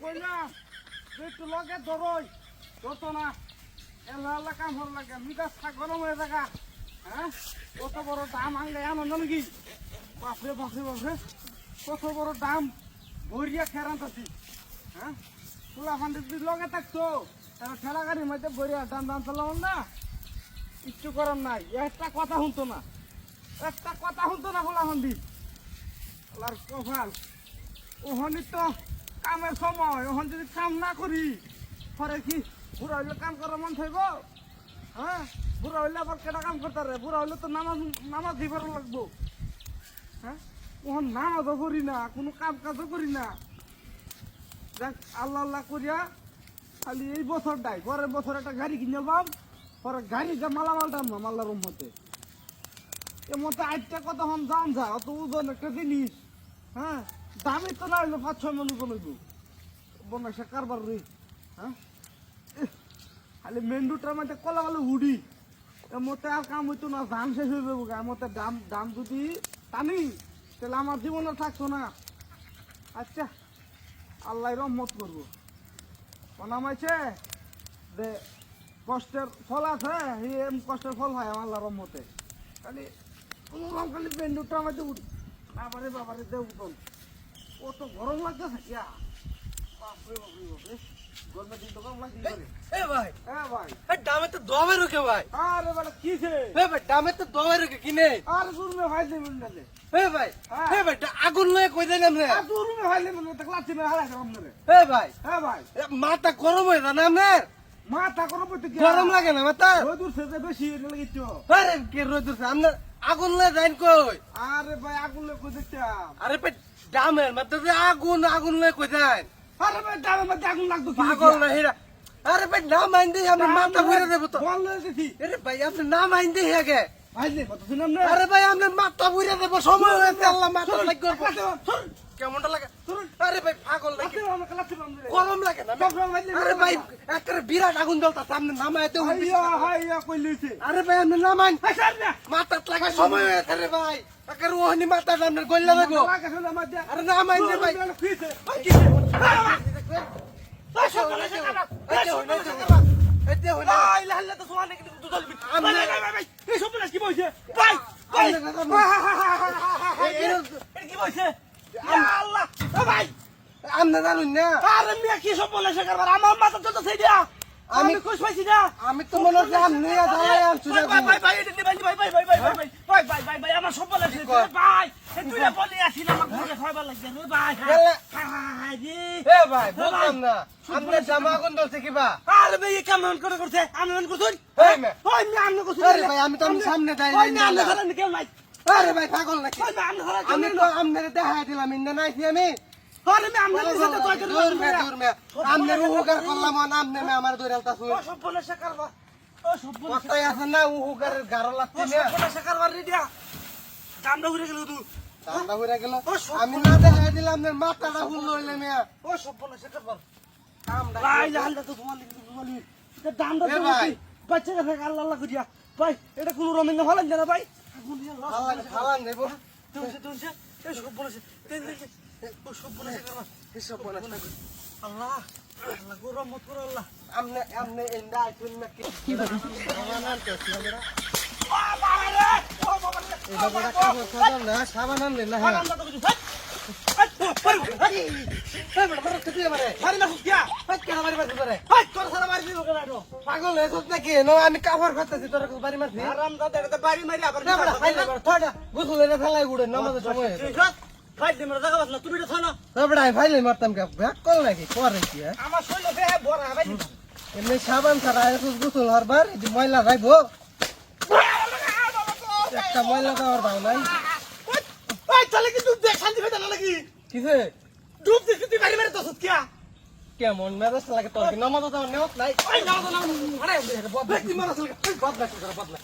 কই না। তুই একটু লগে কাম হল লাগে। মিটা গরম হয়ে হ্যাঁ? কত বড় দাম কত দাম ভরিয়া খেরান হ্যাঁ? তুই লগে থাকতো ঠেলা গাড়ির মধ্যে ভরিয়া দাম দাম চালাম না। কিচ্ছু করার নাই। একটা কথা শুনতো না। একটা কথা শুনতো না খোলা ফান্ডি? আল্লাহর কপাল। ওখানে তো কামের সময় ওখান যদি কাম না করি, পরে কি বুড়া হইলে কাম করার মন থাকব হ্যাঁ? বুড়া হইলে আবার কেটা কাম করতে রে বুড়া হইলে তো নামাজ নামাজ দিবার লাগবো। হ্যাঁ? ওখান নামাজও করি না, কোনো কাম কাজও করি না। দেখ আল্লাহ আল্লাহ করিয়া খালি এই বছরটাই, পরের বছর একটা গাড়ি কিনে পাম পরে গাড়িটা মালামাল না মাল্লার মতে এর মধ্যে আটটা কত হন দাম যা, অত ওজন একটা জিনিস। হ্যাঁ? দামি তো না, হইল পাঁচ, ছয় মানুষ বলব বনাসা কারবার রে হ্যাঁ? খালি মেন্ডুটার মধ্যে কলা কলা উড়ি মধ্যে আর কাম হইতো না দাম শেষ হয়ে যাব মধ্যে দাম দাম যদি টানি, তাহলে আমার জীবন থাকতো না। আচ্ছা আল্লাহ রহমত করব। বানামাইছে যে কষ্টের ফল আছে এম কষ্টের ফল হয় আল্লাহ রহমতে। খালি খালি বেন্ডুটা আমাদের উঠ বাবারে বাবারে দে উঠন গরম তো ভাই। আরে কিনে আর হ্যাঁ। আগুন লয়ে কই হাইলে রে? ভাই ভাই। হ্যাঁ, মাথা গরম হয়ে যান আপনার? মাথা গরম হইতে কি গরম লাগে না মাথা রোদুর সেতে বেশি হয়ে আগুন লয়ে কই? আরে ভাই আগুন লয়ে কই আরে ভাই ডামের মধ্যে আগুন আগুন লয়ে কই যাইন আরে ভাই দামের মধ্যে আগুন লাগতো কি? পাগল না হেরা। আরে ভাই নাম আইন দেই আমি মাথা ঘুরে দেবো তো। বল লয়ে গেছি। আরে ভাই আপনি নাম আইন দেই আগে। আরে ভাই আপনার মাথা ঘুরে দেব সময় হয়েছে আল্লাহ মাথা লাগবে কেমনটা লাগে আরে ভাই পাগল নাকি গরম লাগে না আরে ভাই একটা বিরাট আগুন জ্বলতা সামনে নামায় তো আরে ভাই আপনি নামান মাথা লাগা সময় হয়েছে রে ভাই একের ওহনি মাথা আপনার গল্লা লাগবো আরে নামাই দে ভাই এতে আপনার জানুন না। আমার মাথা তো সেই দিয়া আমি খুশ পাইছি না আমি তো মনে হচ্ছে আমনে জ্বালাই আনছু না ভাই ভাই ভাই ভাই ভাই ভাই ভাই ভাই ভাই ভাই ভাই ভাই ভাই ভাই আমার সব বলে? ভাই তুই না বলি আসি না আমাকে ঘুরে খাইবার লাগবে রে ভাই হাই রে এ ভাই বুঝলাম না আমনে জামা আগুন ধরছে কিবা আরে ভাই কেমন করে করছে আমি মন করছুন এই মে ওই আমি আমনে করছুন আরে ভাই আমি তো আমি সামনে দাঁড়িয়ে ওই না আমনে ধরেন কেউ নাই আরে ভাই পাগল নাকি ওই আমনে আমি তো আমনে দেখাই দিলাম ইন্দে নাইছি আমি আরে মে আমনে সাথে মে দূর মে। আমনে উহুকার ও সম্পূর্ণ কতই আছে না উহুকার গারো আমি না দেখাই দিলাম মাথাটা ফুল লইলে মে ও সম্পূর্ণ শেখারবা তো তোমার লিখে দামটা ভাই। বাচ্চা কাছে আল্লাহ আল্লাহ করিয়া। ভাই এটা কোন রমেন ভালো না ভাই। ভালো না ভালো না তুমি তুমি আল্লাহ আল্লাহ গো রহমত করো আল্লাহ। আমনে আমনে এন্ডা আইছেন না কি সাবানান তো সাবানা ও বাবা রে ও বাবা রে আমি কাপড় খাচ্ছি তোর বাড়ি মারছি বাড়ি মারি আবার গোসল ফেলাই উড়ে নামাজের সময় এমনি সাবান ছাড়া গোসল হরবার ময়লা খাইব। একটা ময়লা খাওয়ার ভাই নাই। চলে কিন্তু শান্তি পেতে নাকি? কিসে? ডুব দিস তুই বাইরে বাইরে দসত কিয়া? কেমন মেজাজ লাগে তোর কি? নামাজ তো নেওত নাই। ওই নামাজ না আরে বদলা কি মেজাজ লাগে তুই বদলা তোর বদলা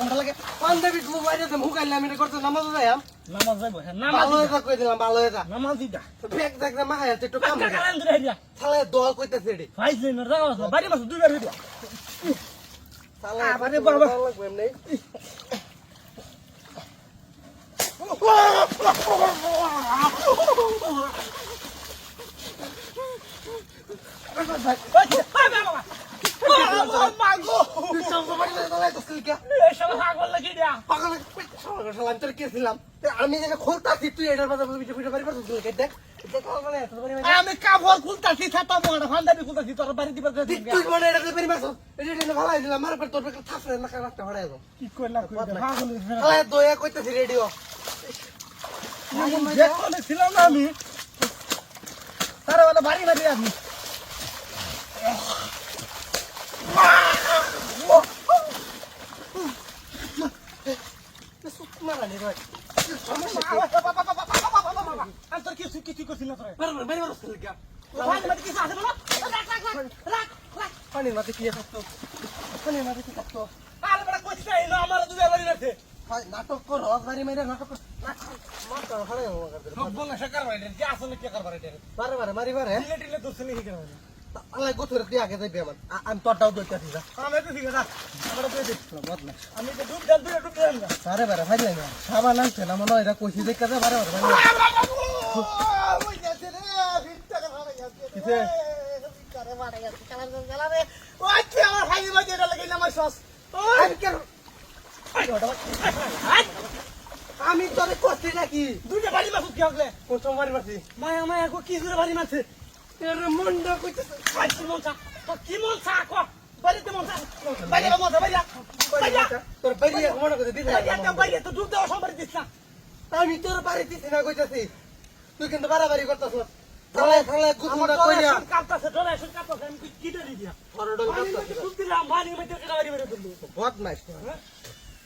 আমরা লাগে পান্ডাবি গ্রুপ বাইরে তো মুখ আইলাম এটা করতে নামাজ যাই আম নামাজ যাইবো হ্যাঁ নামাজ যা হ্যাঁ, কই দিলাম ভালো যা নামাজ দিটা ব্যাগ দেখ না মাহায় একটু কাম করে। শালা দোয়া কইতাছে রে ভাই যাই না রাও বাইরে মাছ দুইবার হইতো শালা আরে বাবা। লাগবে এমনি। আমি খুলতাছি তুই এটার দেখ আমি কাপড় খুলতাছি ছাতা মোড়া ফান্দাবি খুলতাছি তোর বাড়ি দিবার তুই তুই বাড়ি এটা তোর থাপড়ে রাখতে হড়াই কইলা দয়া কইতেছি রেডিও। ছিলাম না আমি তারা বলে বাড়ি বাড়ি আমি মারানি ভাই তোর কি কিছু করছিল না তোরা বারবার বারবার করছিল গা পানির মধ্যে কি আছে বলো রাখ রাখ রাখ রাখ পানির মধ্যে কি আছে তো? পানির মধ্যে কি থাকতো? আরে বড় কইছে না আমার দুজা নাটক কর বাড়ি মেরে নাটক কর। আমি তোরটাও দৌড়তে আসি আমি তো ডুব ডাল ডুব ডাল বারে বারে ভাই খাবার লাগছে না মনে হয় এটা কষি দেখতে বারে বারে আমার ভাই লাগে আমার সস। আমি তোরে করতে নাকি? দুইটা বাড়ি মাসুক কে হকলে কোথাও বাড়ি মারছি। মায়া মায়া কো কি জোরে বাড়ি মারছে? এর মন্ড কইতে কি মনসা তো কি মনসা কো? বাড়িতে মনসা বাড়িতে মনসা বাড়িয়া বাড়িয়া তোর বাড়িয়া মনে করতে দিছ না? বাড়িয়া তো দুধ দাও সম্পর্কে দিছ না। আমি তোর বাড়ি দিছি না কইতাছি। তুই কিন্তু বাড়াবাড়ি করতাছস ঢলায় ঢলায় গুছমটা কইরা কাটতাছে ঢলায় শুন কাটতাছে আমি কি দিই দিয়া বদমাইশ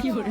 কি করে?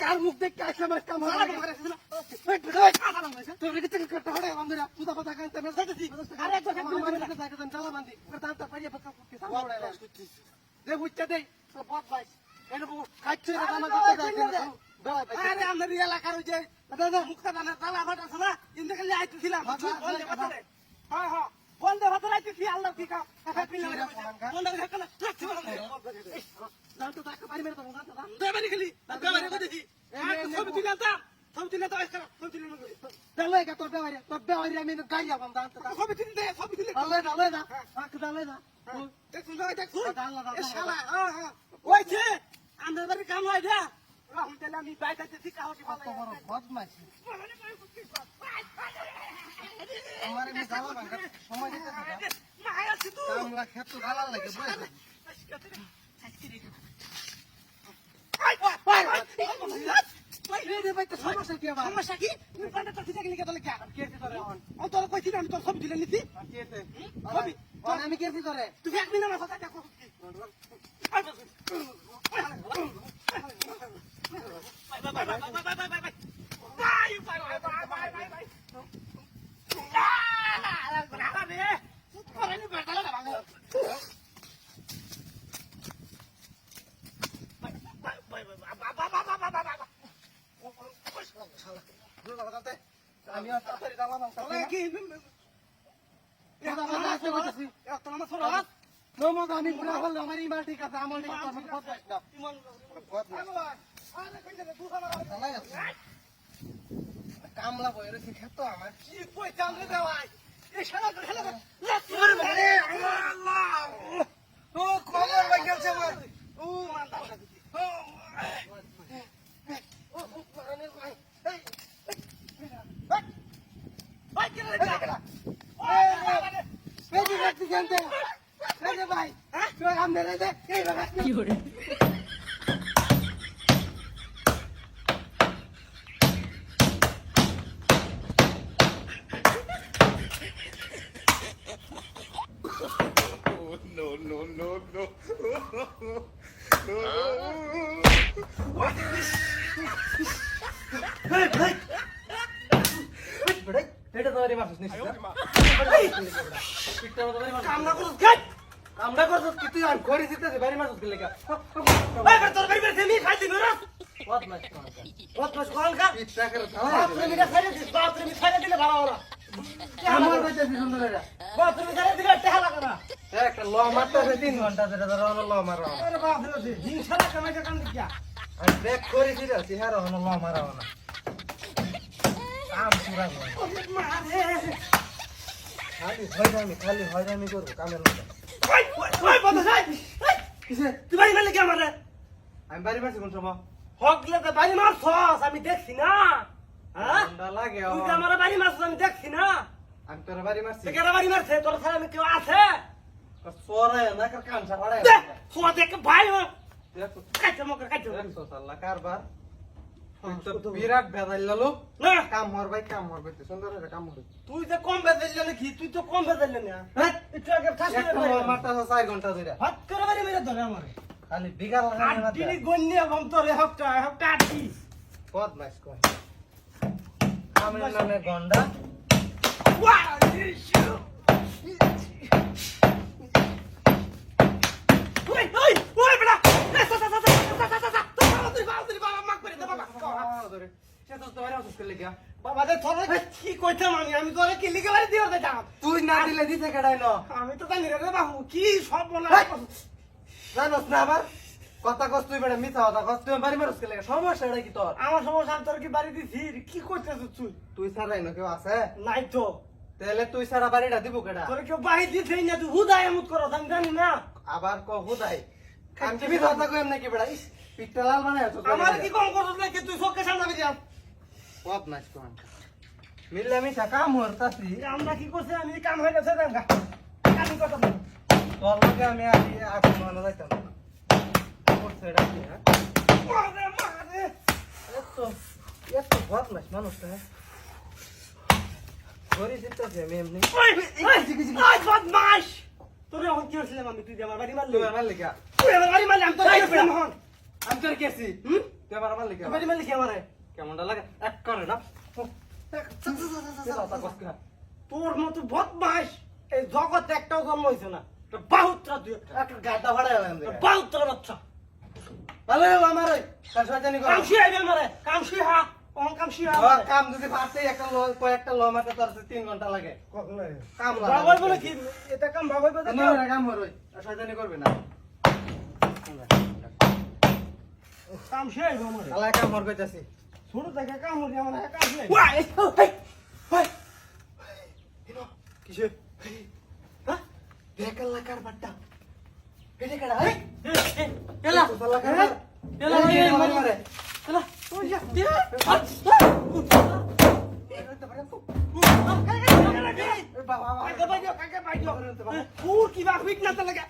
কার মুখ দেখে আসলে আমার কাম হবে? আমাদের এলাকার ওই যে মুক্তাদানের তালা ভাট আছে না ইন্দ্র খালি আইতেছিলাম। হ্যাঁ হ্যাঁ। বন্ধ ভাত রাখতেছি আল্লাহ কি কাম? বন্ধ রাখতে পারি মেরে তো দাঁড়াতে পারি খেলি। ಬೇವ್ರಿ ಮೀನು ಕೈಯ ಬಂದ ಅಂತ ಅಲ್ಲೇದ ಅಲ್ಲೇದ ಹಾಕದ ಅಲ್ಲೇದ ওইছে আন্দাজের কাম হয় না রাহুল তেলে আমি বাইটা দিছি কাউকে ভালো বড় বদমাইছি আমার আমি গালা ভাঙা সময় দিতে থাকা মায়া আছে তো আমরা ক্ষেত গালা লাগে বই আই আই আই সমস্যা কি তুমি পান্ডা তোর খিচাকে লিখে তোলে ও তোর কইছিল আমি তোর ছবি তুলে নিছি ছবি আমি কেছি তোরে তুমি এক মিনিট আমার কথা দেখো Bye, bye, bye, bye, bye, bye, bye. Ah, la grave. কামলা বই রয়েছে খেত আমার কি কই চান্দে দে ভাই এই খেলা আল্লাহ! ও কমর ভাই গেছে আমার ও মান্দা ও ও, ও, পরানের ভাই এই, ভাই কেন রে এই যে ব্যক্তি জানতে এই যে ভাই তুই আমনে রে দে এই বাবা এটা তো মারছিস নিশ্চিত কামনা করছ গাই আমরা করছিস কি তুই আমি করে দিতেছি বাড়ি মারছিস কি লেখা। ভাই বের তোর বাড়ি বের থেমি খাই দিবি না বদমাশ কর। বদমাশ কোন কা ইচ্ছা করে বাথরুমে এটা খাইলে দিস বাথরুমে খাইলে দিলে ভালো হলো আমার কাছে সুন্দর এটা বাথরুমে খাইলে দিলে টেহা লাগে না একটা ল মারতেছে তিন ঘণ্টা যেটা ধরো হলো ল মারা আরে বাপ রে হিংসা লাগে না কাম দিয়া? আমি ব্রেক করে দিলে চেহারা হলো ল মারা না। কাম পুরা মারে খালি খালি হয়রামি করব কামের মতো তুই বাড়ি মারলি কি আমারে? আমি বাড়ি মারছি কোন সময়? হকলে তো বাড়ি মারছস আমি দেখছি না। হ্যাঁ? লাগে তুই। যে আমার বাড়ি মারছস আমি দেখছি না। আমি তোর বাড়ি মারছি। কেন বাড়ি মারছে তোর ছাড়া আমি কেউ আছে? সোরায় না কার কান ছাড়ায় দে দেখ ভাই দেখো কাইতে মকে কাইতে কারবার তো বিরাট বেদাইল লালো। না। কাম হর ভাই কাম হর ভাই সুন্দর হয়ে কাম হর তুই যে কম বেদেল নাকি তুই তো কম বেদেল না? হ্যাঁ? একটু আগে ঠাস একটা ল মারতেছে চার ঘণ্টা ধরে। হাত করে বাড়ি মেরে ধরে আমারে। খালি বিঘা লাগানো আমার নামে গন্ডা। ওয়া ইশু ওই ওই ওই তুই না দিলে দিতে কেডাই ন? আমি তো জানি রে বাবু কি সব বলা জানোস না আবার? কথা কস তুই বেড়া মিথ্যা কথা কস। তুই বাড়ি মারস কে লেগে? সমস্যা এটা কি তোর? আমার সমস্যা আমি তোর কি বাড়ি দিছি? কি করতেছ তুই? তুই ছাড়াই না কেউ আছে? নাই তো। তাহলে তুই ছাড়া বাড়িটা দিব কেডা? তোর কেউ বাড়ি দিতেই না তুই হুদায় এমত করো আমি জানি না। আবার ক হুদাই? আমি কি মিথ্যা কথা কইম নাকি বেড়া? ইস লাল বানাই আছো আমার কি কম করছিস নাকি? তুই চোখে সামনে যা বদমাইশ কোন মিললে মিশা কাম হরতাছি আমরা কি করছি? আমি কাম হয়ে গেছে দেখা আমি কথা তোর লগে আমি আজ আগুন মানা যাইতাম না। করছে এটা কি হ্যাঁ? মারে মারে। এত এত বদমাইশ মানুষ হ্যাঁ? ঘরে জিততেছি আমি এমনি। ওই ওই ওই তোরে এখন কি হয়েছিলাম আমি? তুই আমার বাড়ি মারলি? তুই আমার লেগা তুই আমার বাড়ি মারলি আমি তোর এখন। আমি তোর কেছি হুম? তুই আমার আমার বাড়ি আমারে? কেমনটা লাগে? এক করে না। তোর মতো বদমাস এই জগতে একটাও জন্ম হয়েছে না। বাহুত্রা তুই একটা একটা ভাড়া বাহুত্রা বাচ্চা। ভালো আমার। ওই কাল শয়তানি কর। কামসি আইবে আমারে। কামসি হা কাম যদি পারতে একটা ল কয়েকটা ল মারতে তোর তিন ঘণ্টা লাগে। কাম লাগে বলে কি? এটা কাম না, কাম আর শয়তানি করবি না। কামসি আইবে আমারে আলাই কাম হর কইতাছি ছোট থেকে কাম হলি আমার কামসি আইবে ওয়াই হিনো কিসে হ্যাঁ দেখাল লাগার বাট্টা এটা কেডা হেই এলা সালা এলা মারে এলা ওই যা বাবা বাবা কাকে বাইদিও কাকে বাইদিও তোর কি বা ফিট না লাগে